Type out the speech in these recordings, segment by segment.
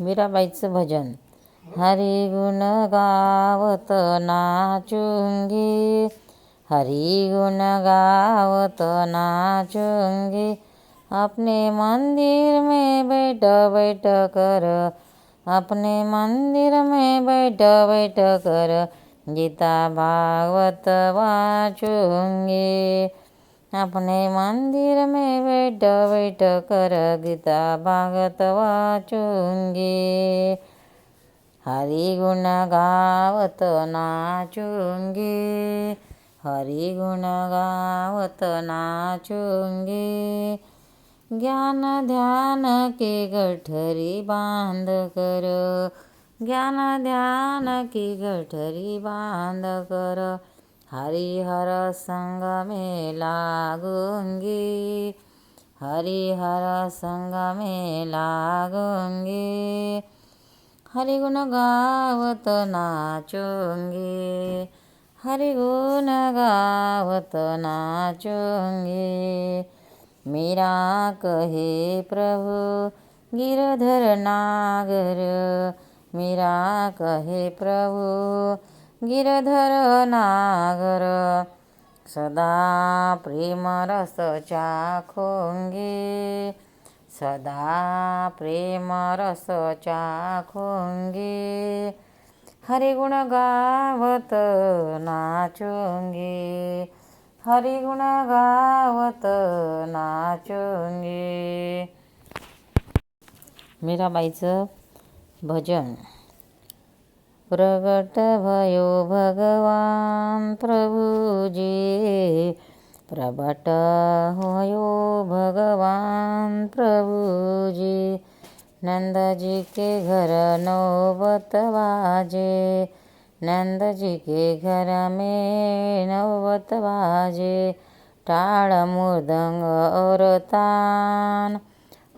मीराबाईचं भजन. हरी गुण गावत नाचुंगी. हरी गुण गावत नाचुंगी. अपने मंदिर में बैठ बैठ कर. अपने मंदिर में बैठ बैठ कर. गीता भागवत वाचुंगी. अपने मंदिर में बैठ बैठ कर गीता भागत वाचूंगी। हरि गुण गावत नाचूंगी। हरि गुण गावत नाचूंगी। ज्ञान ध्यान के गठरी बांध कर ज्ञान ध्यान की गठरी बांध कर। हरिहर संग में लागूंगी। हरिहर संग में लागूंगी। हरिगुण गावत नाचूंगी। हरिगुण गावत नाचूंगी। मीरा कहे प्रभु गिरधर नागर। मीरा कहे प्रभु गिरधर नागर सदा प्रेम रस चाखोंगे सदा प्रेम रस चाखोंगे हरि गावत नाचोंगे हरिगुण गावत नाचोंगे. मीराबाईचं भजन. प्रकट भयो भगवान प्रभुजी। प्रबट भयो भगवान प्रभुजी। नंद जी के घर नौबत बाजे नंद जी के घर में नौबत बाजे टाळ मृदंग और तान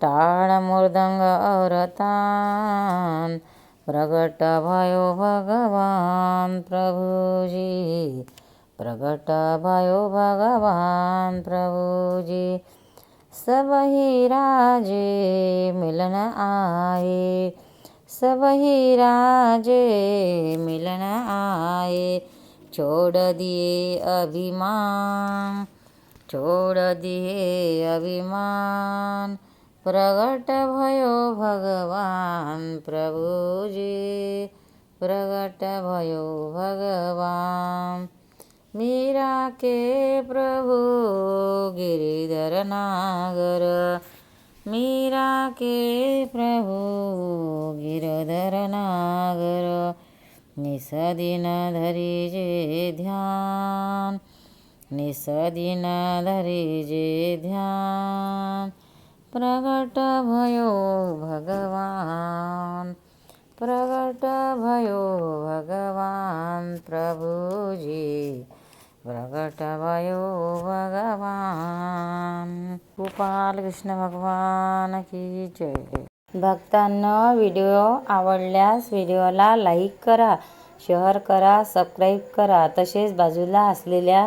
टाळ मृदंग और तान प्रगट भयो भगवान प्रभुजी। प्रगट भयो भगवान प्रभुजी। सबही राजे मिलन आए सबही राजे मिलन आए छोड़ दिए अभिमान। छोड़ दिए अभिमान। प्रगट भयो भगवान प्रभुजी। प्रगट भयो भगवान। मीरा के प्रभु गिरिधर नागर। मीरा के प्रभु गिरधर नागर। निसदिन धरी जे ध्यान। निसदिन धरी जे ध्यान। प्रगट भयो भगवान प्रगट भयो भगवान प्रभुजी प्रगट भयो भगवान। गोपाल कृष्ण भगवान की जय। भक्तांना व्हिडिओ आवडल्यास व्हिडिओला लाईक करा शेअर करा सबस्क्राईब करा. तसेच बाजूला असलेल्या